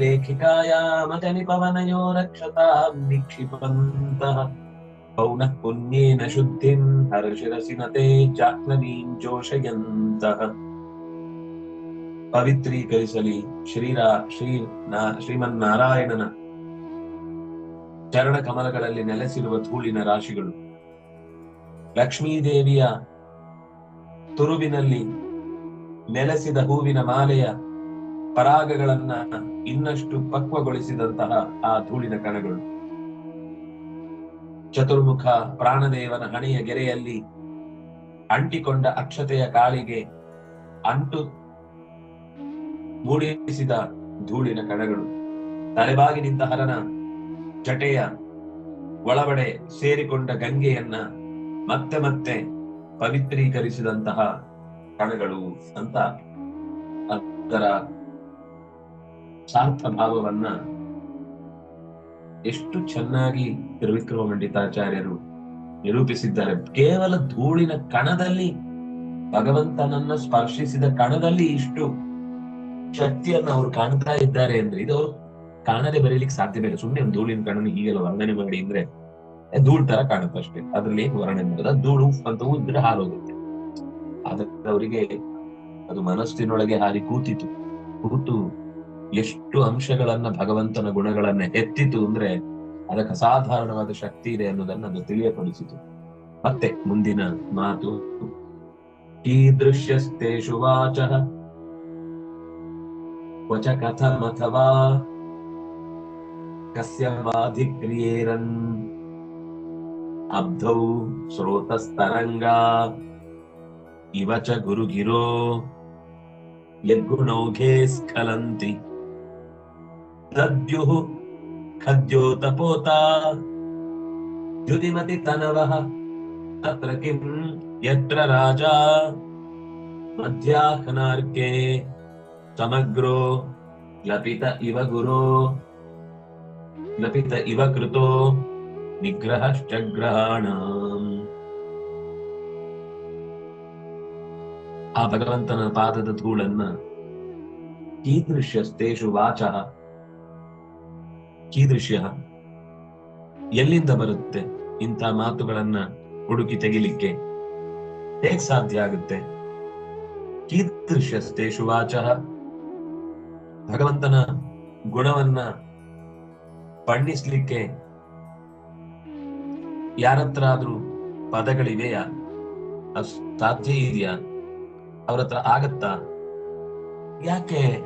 लेखिकायामजनिपवनयो रक्षतां निक्षिपन्तः पौनः पुण्येन शुद्धिं हरशिरसि न ते ಜಾಹ್ನವೀಂ ಜೋಷಯಂತಃ ಪವಿತ್ರೀಕರಿಸಲಿ ಶ್ರೀರಾ ಶ್ರೀ ನಾ- ಶ್ರೀಮನ್ನಾರಾಯಣನ ಚರಣ ಕಮಲಗಳಲ್ಲಿ ನೆಲೆಸಿರುವ ಧೂಳಿನ ರಾಶಿಗಳು ಲಕ್ಷ್ಮೀದೇವಿಯ ತುರುವಿನಲ್ಲಿ ನೆಲೆಸಿದ ಹೂವಿನ ಮಾಲೆಯ ಪರಾಗಗಳನ್ನ ಇನ್ನಷ್ಟು ಪಕ್ವಗೊಳಿಸಿದಂತಹ ಆ ಧೂಳಿನ ಕಣಗಳು. ಚತುರ್ಮುಖ ಪ್ರಾಣದೇವನ ಹಣೆಯ ಗೆರೆಯಲ್ಲಿ ಅಂಟಿಕೊಂಡ ಅಕ್ಷತೆಯ ಕಾಳಿಗೆ ಅಂಟು ಮೂಡಿಸಿದ ಧೂಳಿನ ಕಣಗಳು. ತಲೆಬಾಗಿ ನಿಂತ ಹರನ ಜಟೆಯ ಒಳಬಡೆ ಸೇರಿಕೊಂಡ ಗಂಗೆಯನ್ನ ಮತ್ತೆ ಮತ್ತೆ ಪವಿತ್ರೀಕರಿಸಿದಂತಹ ಕಣಗಳು ಅಂತ ಅದರ ಸಾರ್ಥ ಭಾವವನ್ನ ಎಷ್ಟು ಚೆನ್ನಾಗಿ ತ್ರಿವಿಕ್ರಮ ಪಂಡಿತಾಚಾರ್ಯರು ನಿರೂಪಿಸಿದ್ದಾರೆ. ಕೇವಲ ಧೂಳಿನ ಕಣದಲ್ಲಿ ಭಗವಂತನನ್ನ ಸ್ಪರ್ಶಿಸಿದ ಕಣದಲ್ಲಿ ಇಷ್ಟು ಶಕ್ತಿಯನ್ನ ಅವರು ಕಾಣ್ತಾ ಇದ್ದಾರೆ ಅಂದ್ರೆ ಇದು ಅವರು ಕಾಣದೆ ಬರೀಲಿಕ್ಕೆ ಸಾಧ್ಯವೇ ಇಲ್ಲ. ಸುಮ್ಮನೆ ಧೂಳಿನ ಕಣ್ಣನ್ನು ಹೀಗೆಲ್ಲ ವರ್ಣನೆ ಮಾಡಿ ಅಂದ್ರೆ ಧೂಳ್ ತರ ಕಾಣುತ್ತೆ ಅಷ್ಟೇ. ಅದ್ರಲ್ಲಿ ಏನು ವರ್ಣನೆ ಮಾಡೋದು? ಧೂಳು ಅಂತ ಉದ್ರೆ ಹಾರೋಗುತ್ತೆ ಆದ್ರೆ ಅವರಿಗೆ ಅದು ಮನಸ್ಸಿನೊಳಗೆ ಹಾರಿ ಕೂತಿತು ಕೂತು ಎಷ್ಟು ಅಂಶಗಳನ್ನ ಭಗವಂತನ ಗುಣಗಳನ್ನ ಎತ್ತಿತು ಅಂದ್ರೆ ಅದಕ್ಕೆ ಅಸಾಧಾರಣವಾದ ಶಕ್ತಿ ಇದೆ ಅನ್ನೋದನ್ನ ಅದು ತಿಳಿಯಪಡಿಸಿತು. ಮತ್ತೆ ಮುಂದಿನ ಮಾತು. ಕೀದೃಶ್ಯಸ್ತೇಷು ವಾಚ ವಚ ಕಥಮಥವಾ ಕಸ್ಯ ವಾಧಿಕ್ರಿಯೇರನ್ ಅಬ್ಧೌ ಸ್ರೋತಸ್ತರಂಗ ಇವಚ ಗುರುಗಿರೋ ಯದ್ಗುಣೌಘೇ ಸ್ಖಲಂತಿ ತದ್ಯುಃ ಖದ್ಯೋತಪೋತಾ ದ್ಯುತಿಮತಿ ತನವಃ ತತ್ರ ಕಿಂ ಯತ್ರ ರಾಜಾ ಮಧ್ಯಾಹ್ನಾರ್ಕೆ ಸಮಗ್ರೋ ಲಪಿತ ಇವ ಗುರೋ ಲಪಿತ ಇವ ಕೃತೋ ನಿಗ್ರಹಶ್ಚಗ್ರಹಾಣ ಆ ಭಗವಂತನ ಪಾದದ ಧೂಳನ್ನ ಕೀದೃಶ್ಯಸ್ತೇಷು ವಾಚ ಕೀದೃಶ್ಯ ಎಲ್ಲಿಂದ ಬರುತ್ತೆ ಇಂಥ ಮಾತುಗಳನ್ನ ಹುಡುಕಿ ತೆಗಿಲಿಕ್ಕೆ ಹೇಗ್ ಸಾಧ್ಯ ಆಗುತ್ತೆ? ಕೀದೃಶ್ಯಸ್ತೇಷು ವಾಚ ಭಗವಂತನ ಗುಣವನ್ನ ಬಣ್ಣಿಸ್ಲಿಕ್ಕೆ ಯಾರತ್ರ ಆದ್ರೂ ಪದಗಳಿವೆಯಾ ಸಾಧ್ಯ ಇದೆಯಾ? ಅವ್ರ ಆಗತ್ತಾ? ಯಾಕೆ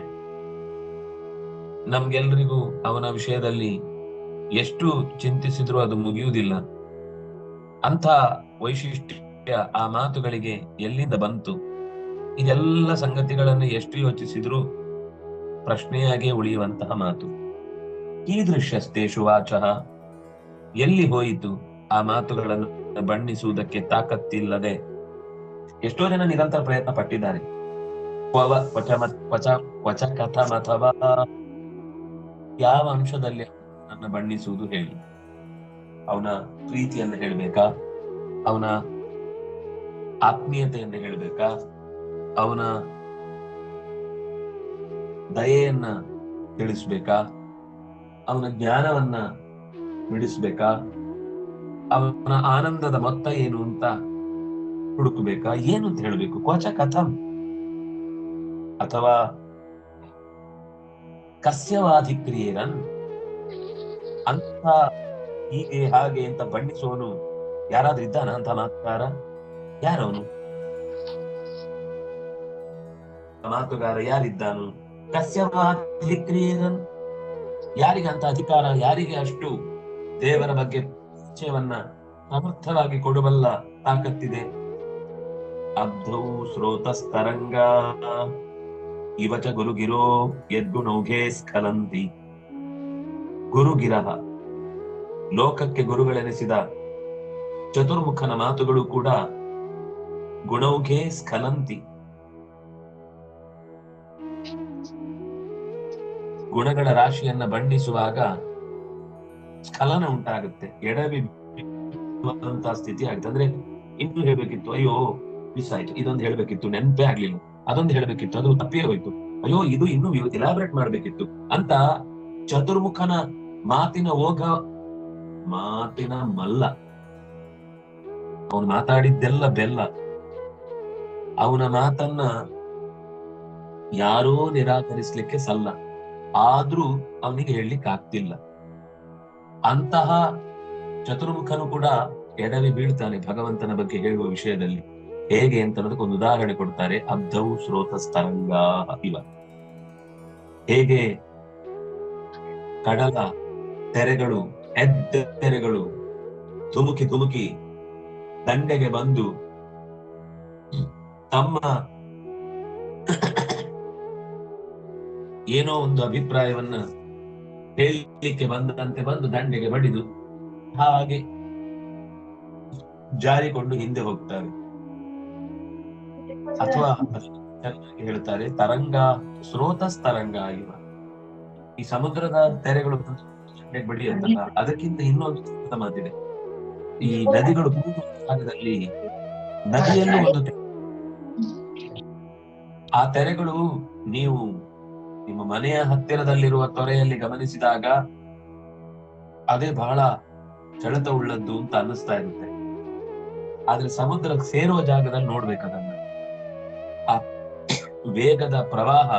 ನಮ್ಗೆಲ್ರಿಗೂ ಅವನ ವಿಷಯದಲ್ಲಿ ಎಷ್ಟು ಚಿಂತಿಸಿದ್ರು ಅದು ಮುಗಿಯುವುದಿಲ್ಲ. ಅಂತ ವೈಶಿಷ್ಟ್ಯ ಆ ಮಾತುಗಳಿಗೆ ಎಲ್ಲಿಂದ ಬಂತು? ಇದೆಲ್ಲ ಸಂಗತಿಗಳನ್ನು ಎಷ್ಟು ಯೋಚಿಸಿದ್ರು ಪ್ರಶ್ನೆಯಾಗೇ ಉಳಿಯುವಂತಹ ಮಾತು. ಕೀದೃಶ್ಯಸ್ತೇಷು ವಾಚಃ ಎಲ್ಲಿ ಹೋಯಿತು? ಆ ಮಾತುಗಳನ್ನು ಬಣ್ಣಿಸುವುದಕ್ಕೆ ತಾಕತ್ತಿಲ್ಲದೆ ಎಷ್ಟೋ ಜನ ನಿರಂತರ ಪ್ರಯತ್ನ ಪಟ್ಟಿದ್ದಾರೆ ಕ್ವಚ ಮತ್- ಯಾವ ಅಂಶದಲ್ಲಿ ನನ್ನ ಬಣ್ಣಿಸುವುದು ಹೇಳಿ. ಅವನ ಪ್ರೀತಿಯನ್ನು ಹೇಳ್ಬೇಕಾ? ಅವನ ಆತ್ಮೀಯತೆಯನ್ನು ಹೇಳ್ಬೇಕಾ? ಅವನ ದಯೆಯನ್ನ ತಿಳಿಸ್ಬೇಕಾ? ಅವನ ಜ್ಞಾನವನ್ನ ಬಿಡಿಸ್ಬೇಕಾ? ಅವನ ಆನಂದದ ಮೊತ್ತ ಏನು ಅಂತ ಹುಡುಕಬೇಕಾ? ಏನು ಅಂತ ಹೇಳ್ಬೇಕು? ಕ್ವಚ ಕಥಂ. ಅಥವಾ ಕಸ್ಯವಾಧಿಕ್ರಿಯೇರನ್ ಅಂತ ಹೀಗೆ ಹಾಗೆ ಅಂತ ಬಣ್ಣಿಸುವನು ಯಾರಾದ್ರೂ ಇದ್ದಾನ ಅಂತ ಮಾತುಗಾರ? ಯಾರವನು? ಮಾತುಗಾರ ಯಾರಿದ್ದಾನು? ಕಸ್ಯವಾಧಿಕ್ರಿಯೇನನ್? ಯಾರಿಗೆ ಅಂತ ಅಧಿಕಾರ, ಯಾರಿಗೆ ಅಷ್ಟು ದೇವರ ಬಗ್ಗೆ ಪರಿಚಯವನ್ನ ಸಮರ್ಥವಾಗಿ ಕೊಡಬಲ್ಲ ತಾಕತ್ತಿದೆ? ಅಬ್ಧೌ ಸ್ರೋತಸ್ತರಂಗ ಇವಚ ಗುರುಗಿರೋ ಯದ್ಗುಣೌಘೇ ಸ್ಖಲಂತಿ ಗುರುಗಿರಹ. ಲೋಕಕ್ಕೆ ಗುರುಗಳೆನಿಸಿದ ಚತುರ್ಮುಖನ ಮಾತುಗಳು ಕೂಡ ಗುಣೌಘೇ ಸ್ಖಲಂತಿ ಗುಣಗಳ ರಾಶಿಯನ್ನ ಬಣ್ಣಿಸುವಾಗ ಸ್ಖಲನ ಉಂಟಾಗುತ್ತೆ. ಎಡವಿ ಸ್ಥಿತಿ ಆಗುತ್ತೆ ಅಂದ್ರೆ ಇನ್ನು ಹೇಳ್ಬೇಕಿತ್ತು, ಅಯ್ಯೋ, ಮಿಸ್ ಆಯ್ತು. ಇದೊಂದು ಹೇಳ್ಬೇಕಿತ್ತು, ನೆನಪೇ ಆಗ್ಲಿಲ್ಲ. ಅದೊಂದು ಹೇಳ್ಬೇಕಿತ್ತು, ಅದು ತಪ್ಪೇ ಹೋಯ್ತು. ಅಯ್ಯೋ, ಇದು ಇನ್ನು ಎಲಾಬ್ರೇಟ್ ಮಾಡ್ಬೇಕಿತ್ತು ಅಂತ ಚತುರ್ಮುಖನ ಮಾತಿನ ಹೋಗ ಮಾತಿನ ಮಲ್ಲ. ಅವನು ಮಾತಾಡಿದ್ದೆಲ್ಲ ಬೆಲ್ಲ. ಅವನ ಮಾತನ್ನ ಯಾರೋ ನಿರಾಕರಿಸ್ಲಿಕ್ಕೆ ಸಲ್ಲ. ಆದ್ರೂ ಅವನಿಗೆ ಹೇಳಲಿಕ್ಕೆ ಆಗ್ತಿಲ್ಲ. ಅಂತಹ ಚತುರ್ಮುಖನು ಕೂಡ ಎಡವಿ ಬೀಳ್ತಾನೆ ಭಗವಂತನ ಬಗ್ಗೆ ಹೇಳುವ ವಿಷಯದಲ್ಲಿ. ಹೇಗೆ ಅಂತ ಅನ್ನೋದಕ್ಕೆ ಒಂದು ಉದಾಹರಣೆ ಕೊಡ್ತಾರೆ. ಅಬ್ಧೌ ತರಂಗ ಇವ. ಹೇಗೆ ಕಡಲ ತೆರೆಗಳು, ಎದ್ದ ತೆರೆಗಳು ಧುಮುಕಿ ಧುಮುಕಿ ದಂಡೆಗೆ ಬಂದು ತಮ್ಮ ಏನೋ ಒಂದು ಅಭಿಪ್ರಾಯವನ್ನ ಹೇಳಲಿಕ್ಕೆ ಬಂದಂತೆ ಬಂದು ದಂಡೆಗೆ ಬಡಿದು ಹಾಗೆ ಜಾರಿಕೊಂಡು ಹಿಂದೆ ಹೋಗ್ತಾರೆ. ಅಥವಾ ಚೆನ್ನಾಗಿ ಹೇಳ್ತಾರೆ ತರಂಗ ಸ್ರೋತಸ್ತರಂಗ ಇವ ಈ ಸಮುದ್ರದ ತೆರೆಗಳು ಬಿಡಿ ಅಂತ ಅದಕ್ಕಿಂತ ಇನ್ನೊಂದು ಮಾತಿದೆ. ಈ ನದಿಗಳು ಕೂಡುವ ಭಾಗದಲ್ಲಿ ನದಿಯಲ್ಲೂ ಒಂದು ಆ ತೆರೆಗಳು ನೀವು ನಿಮ್ಮ ಮನೆಯ ಹತ್ತಿರದಲ್ಲಿರುವ ತೊರೆಯಲ್ಲಿ ಗಮನಿಸಿದಾಗ ಅದೇ ಬಹಳ ಚಳಿತ ಉಳ್ಳದ್ದು ಅಂತ ಅನ್ನಿಸ್ತಾ ಇರುತ್ತೆ. ಆದ್ರೆ ಸಮುದ್ರಕ್ಕೆ ಸೇರುವ ಜಾಗದಲ್ಲಿ ನೋಡ್ಬೇಕು ಅದನ್ನ. ಆ ವೇಗದ ಪ್ರವಾಹ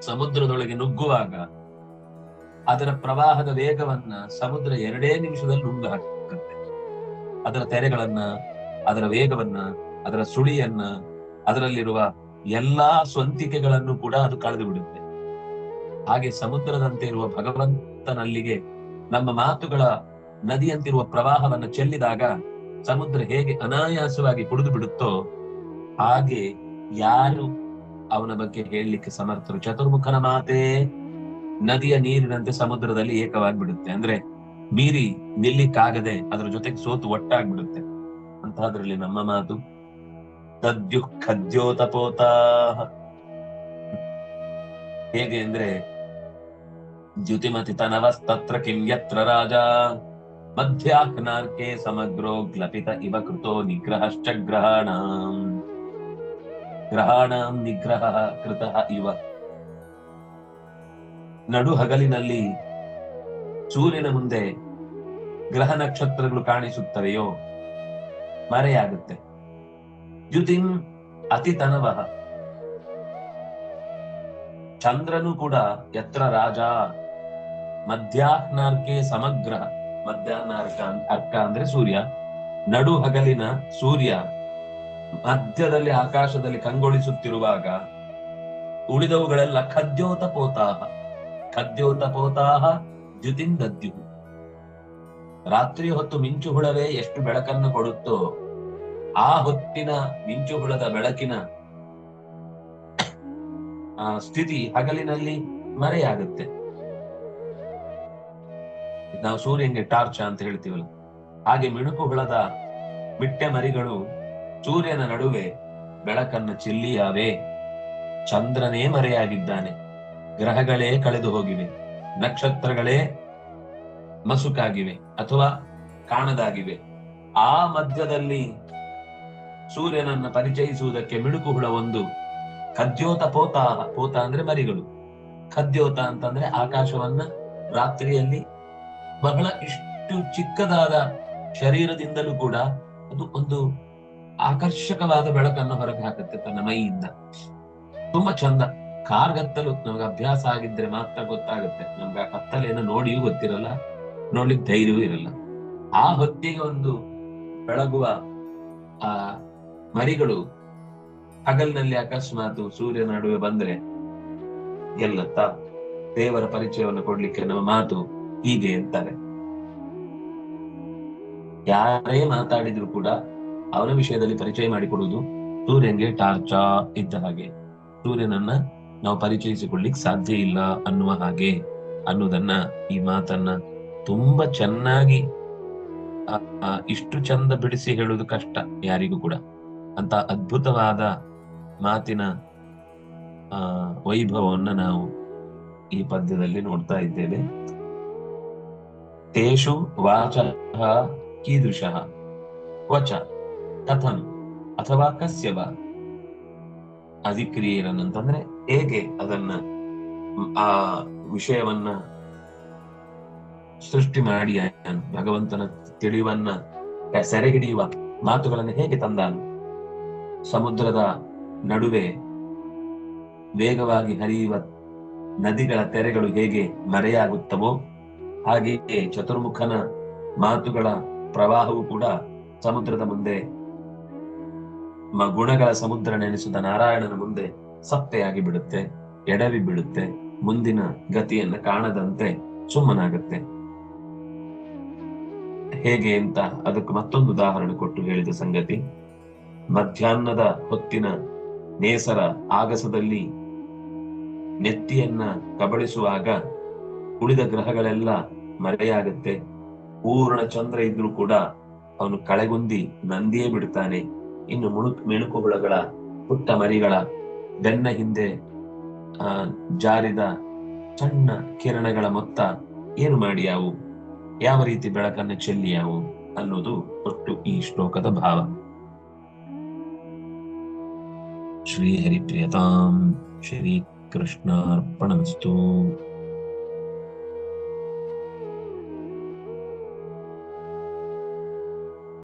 ಸಮುದ್ರದೊಳಗೆ ನುಗ್ಗುವಾಗ ಅದರ ಪ್ರವಾಹದ ವೇಗವನ್ನ ಸಮುದ್ರ ಎರಡೇ ನಿಮಿಷದಲ್ಲಿ ನುಂಗು ಹಾಕುತ್ತೆ ಅದರ ತೆರೆಗಳನ್ನ, ಅದರ ವೇಗವನ್ನ, ಅದರ ಸುಳಿಯನ್ನ, ಅದರಲ್ಲಿರುವ ಎಲ್ಲಾ ಸ್ವಂತಿಕೆಗಳನ್ನು ಕೂಡ ಅದು ಕಳೆದು ಬಿಡುತ್ತೆ. ಹಾಗೆ ಸಮುದ್ರದಂತೆ ಇರುವ ಭಗವಂತನಲ್ಲಿಗೆ ನಮ್ಮ ಮಾತುಗಳ ನದಿಯಂತಿರುವ ಪ್ರವಾಹವನ್ನು ಚೆಲ್ಲಿದಾಗ ಸಮುದ್ರ ಹೇಗೆ ಅನಾಯಾಸವಾಗಿ ಕುಡಿದು ಬಿಡುತ್ತೋ ಹಾಗೆ ಯಾರು ಅವನ ಬಗ್ಗೆ ಹೇಳಲಿಕ್ಕೆ ಸಮರ್ಥರು? ಚತುರ್ಮುಖನ ಮಾತೆ ನದಿಯ ನೀರಿನಂತೆ ಸಮುದ್ರದಲ್ಲಿ ಏಕವಾಗ್ಬಿಡುತ್ತೆ. ಅಂದ್ರೆ ಮೀರಿ ನಿಲ್ಲಿಕ್ಕಾಗದೆ ಅದರ ಜೊತೆಗೆ ಸೋತು ಒಟ್ಟಾಗ್ಬಿಡುತ್ತೆ. ಅಂತಹದ್ರಲ್ಲಿ ನಮ್ಮ ಮಾತು ತದ್ಯುಖದ್ಯೋತಪೋತ ಹೇಗೆ ಅಂದ್ರೆ ದ್ಯುತಿಮತಿ ತನವಸ್ತತ್ರ ಕಿಂ ಯತ್ರ ರಾಜ ಮಧ್ಯಾಹ್ನಾರ್ಕೆ ಸಮಗ್ರೋ ಗ್ಲಪಿತ ಇವ ಕೃತೋ ನಿಗ್ರಹಶ್ಚ ಗ್ರಹಾಣಾಂ. ಗ್ರಹಾಣಾಂ ನಿಗ್ರಹ ಕೃತ ಇವ. ನಡು ಹಗಲಿನಲ್ಲಿ ಸೂರ್ಯನ ಮುಂದೆ ಗ್ರಹ ನಕ್ಷತ್ರಗಳು ಕಾಣಿಸುತ್ತವೆಯೋ, ಮರೆಯಾಗುತ್ತೆ. ಯುತಿಂ ಅತಿ ತನವಃ ಚಂದ್ರನು ಕೂಡ ಯತ್ರ ರಾಜ, ಮಧ್ಯಾಹ್ನಾರ್ಕೆ ಸಮಗ್ರ. ಮಧ್ಯಾಹ್ನ ಅರ್ಕ ಅರ್ಕ ಅಂದ್ರೆ ಸೂರ್ಯ. ನಡು ಹಗಲಿನ ಸೂರ್ಯ ಮಧ್ಯದಲ್ಲಿ ಆಕಾಶದಲ್ಲಿ ಕಂಗೊಳಿಸುತ್ತಿರುವಾಗ ಉಳಿದವುಗಳೆಲ್ಲ ಖದ್ಯೋತ ಪೋತಾಹ ಖದ್ಯೋತ ಪೋತಾಹ ದ್ಯುತಿಂದದ್ಯು. ರಾತ್ರಿ ಹೊತ್ತು ಮಿಂಚು ಹುಳವೇ ಎಷ್ಟು ಬೆಳಕನ್ನು ಕೊಡುತ್ತೋ, ಆ ಹೊತ್ತಿನ ಮಿಂಚು ಹುಳದ ಬೆಳಕಿನ ಆ ಸ್ಥಿತಿ ಹಗಲಿನಲ್ಲಿ ಮರೆಯಾಗುತ್ತೆ. ನಾವು ಸೂರ್ಯನಿಗೆ ಟಾರ್ಚ ಅಂತ ಹೇಳ್ತೀವಲ್ಲ, ಹಾಗೆ ಮಿಣುಕು ಹುಳದ ಬಿಟ್ಟೆ ಮರಿಗಳು ಸೂರ್ಯನ ನಡುವೆ ಬೆಳಕನ್ನು ಚೆಲ್ಲಿಯಾವೆ. ಚಂದ್ರನೇ ಮರೆಯಾಗಿದ್ದಾನೆ. ಗ್ರಹಗಳೇ ಕಳೆದು ಹೋಗಿವೆ. ನಕ್ಷತ್ರಗಳೇ ಮಸುಕಾಗಿವೆ ಅಥವಾ ಕಾಣದಾಗಿವೆ. ಆ ಮಧ್ಯದಲ್ಲಿ ಸೂರ್ಯನನ್ನು ಪರಿಚಯಿಸುವುದಕ್ಕೆ ಮಿಣುಕು ಹುಳ ಒಂದು. ಖದ್ಯೋತ ಪೋತ ಪೋತ ಅಂದ್ರೆ ಮರಿಗಳು. ಖದ್ಯೋತ ಅಂತಂದ್ರೆ ಆಕಾಶವನ್ನ ರಾತ್ರಿಯಲ್ಲಿ ಬಹಳ ಇಷ್ಟು ಚಿಕ್ಕದಾದ ಶರೀರದಿಂದಲೂ ಕೂಡ ಅದು ಒಂದು ಆಕರ್ಷಕವಾದ ಬೆಳಕನ್ನು ಹೊರಗೆ ಹಾಕುತ್ತೆ ತನ್ನ ಮೈಯಿಂದ. ತುಂಬಾ ಚಂದ. ಕಾರ್ಗತ್ತಲು ನಮ್ಗೆ ಅಭ್ಯಾಸ ಆಗಿದ್ರೆ ಮಾತ್ರ ಗೊತ್ತಾಗುತ್ತೆ. ನಮ್ಗೆ ಆ ಕತ್ತಲೆಯನ್ನು ನೋಡಿಯೂ ಗೊತ್ತಿರಲ್ಲ, ನೋಡ್ಲಿಕ್ಕೆ ಧೈರ್ಯವೂ ಇರಲ್ಲ. ಆ ಹೊತ್ತಿಗೆ ಒಂದು ಬೆಳಗುವ, ಆ, ಮರಿಗಳು ಹಗಲಿನಲ್ಲಿ ಅಕಸ್ಮಾತ್ ಸೂರ್ಯ ನಡುವೆ ಬಂದ್ರೆ ಗೆಲ್ಲತ್ತ ದೇವರ ಪರಿಚಯವನ್ನು ಕೊಡ್ಲಿಕ್ಕೆ ನಮ್ಮ ಮಾತು ಹೀಗೆ ಅಂತಾರೆ. ಯಾರೇ ಮಾತಾಡಿದ್ರು ಕೂಡ ಅವನ ವಿಷಯದಲ್ಲಿ ಪರಿಚಯ ಮಾಡಿಕೊಡುವುದು ಸೂರ್ಯನ್ಗೆ ಟಾರ್ಚಾ ಇದ್ದ ಹಾಗೆ. ಸೂರ್ಯನನ್ನ ನಾವು ಪರಿಚಯಿಸಿಕೊಳ್ಳಿಕ್ ಸಾಧ್ಯ ಇಲ್ಲ ಅನ್ನುವ ಹಾಗೆ ಅನ್ನುವುದನ್ನ ಈ ಮಾತನ್ನ ತುಂಬಾ ಚೆನ್ನಾಗಿ ಇಷ್ಟು ಚಂದ ಬಿಡಿಸಿ ಹೇಳುವುದು ಕಷ್ಟ ಯಾರಿಗೂ ಕೂಡ. ಅಂತ ಅದ್ಭುತವಾದ ಮಾತಿನ, ಆ, ವೈಭವವನ್ನ ನಾವು ಈ ಪದ್ಯದಲ್ಲಿ ನೋಡ್ತಾ ಇದ್ದೇವೆ. ತೇಷು ವಾಚ ಕೀದೃಶ ವಚ. ಕಥಂ ಅಥವಾ ಕಸ್ಯವ ಅಂತಂದ್ರೆ ಹೇಗೆ ಅದನ್ನ, ಆ ವಿಷಯವನ್ನ ಸೃಷ್ಟಿ ಮಾಡಿ. ಭಗವಂತನ ತಿಳಿವನ್ನ ಸೆರೆ ಹಿಡಿಯುವ ಮಾತುಗಳನ್ನು ಹೇಗೆ ತಂದಾನು ಸಮುದ್ರದ ನಡುವೆ ವೇಗವಾಗಿ ಹರಿಯುವ ನದಿಗಳ ತೆರೆಗಳು ಹೇಗೆ ಮರೆಯಾಗುತ್ತವೋ, ಹಾಗೆಯೇ ಚತುರ್ಮುಖನ ಮಾತುಗಳ ಪ್ರವಾಹವು ಕೂಡ ಸಮುದ್ರದ ಮುಂದೆ ಗುಣಗಳ ಸಮುದ್ರ ನೆನೆಸಿದ ನಾರಾಯಣನ ಮುಂದೆ ಸಪ್ಪೆಯಾಗಿ ಬಿಡುತ್ತೆ, ಎಡವಿ ಬಿಡುತ್ತೆ ಮುಂದಿನ ಗತಿಯನ್ನ ಕಾಣದಂತೆ ಸುಮ್ಮನಾಗುತ್ತೆ. ಹೇಗೆ ಅಂತ ಅದಕ್ಕೆ ಮತ್ತೊಂದು ಉದಾಹರಣೆ ಕೊಟ್ಟು ಹೇಳಿದ ಸಂಗತಿ, ಮಧ್ಯಾಹ್ನದ ಹೊತ್ತಿನ ನೇಸರ ಆಗಸದಲ್ಲಿ ನೆತ್ತಿಯನ್ನ ಕಬಳಿಸುವಾಗ ಉಳಿದ ಗ್ರಹಗಳೆಲ್ಲ ಮರೆಯಾಗುತ್ತೆ. ಪೂರ್ಣ ಚಂದ್ರ ಇದ್ರೂ ಕೂಡ ಅವನು ಕಳೆಗುಂದಿ ನಂದಿಯೇ ಬಿಡ್ತಾನೆ. ಇನ್ನು ಮುಣುಕ್ ಮಿಣುಕು ಹುಳಗಳ ಪುಟ್ಟ ಮರಿಗಳ ಬೆನ್ನ ಹಿಂದೆ, ಆ, ಜಾರಿದ ಸಣ್ಣ ಕಿರಣಗಳ ಮೊತ್ತ ಏನು ಮಾಡಿಯಾವು? ಯಾವ ರೀತಿ ಬೆಳಕನ್ನು ಚೆಲ್ಲಿಯಾವು ಅನ್ನೋದು ಒಟ್ಟು ಈ ಶ್ಲೋಕದ ಭಾವ. ಶ್ರೀ ಹರಿಪ್ರಿಯತಾಂ ಶ್ರೀ ಕೃಷ್ಣಾರ್ಪಣಮಸ್ತು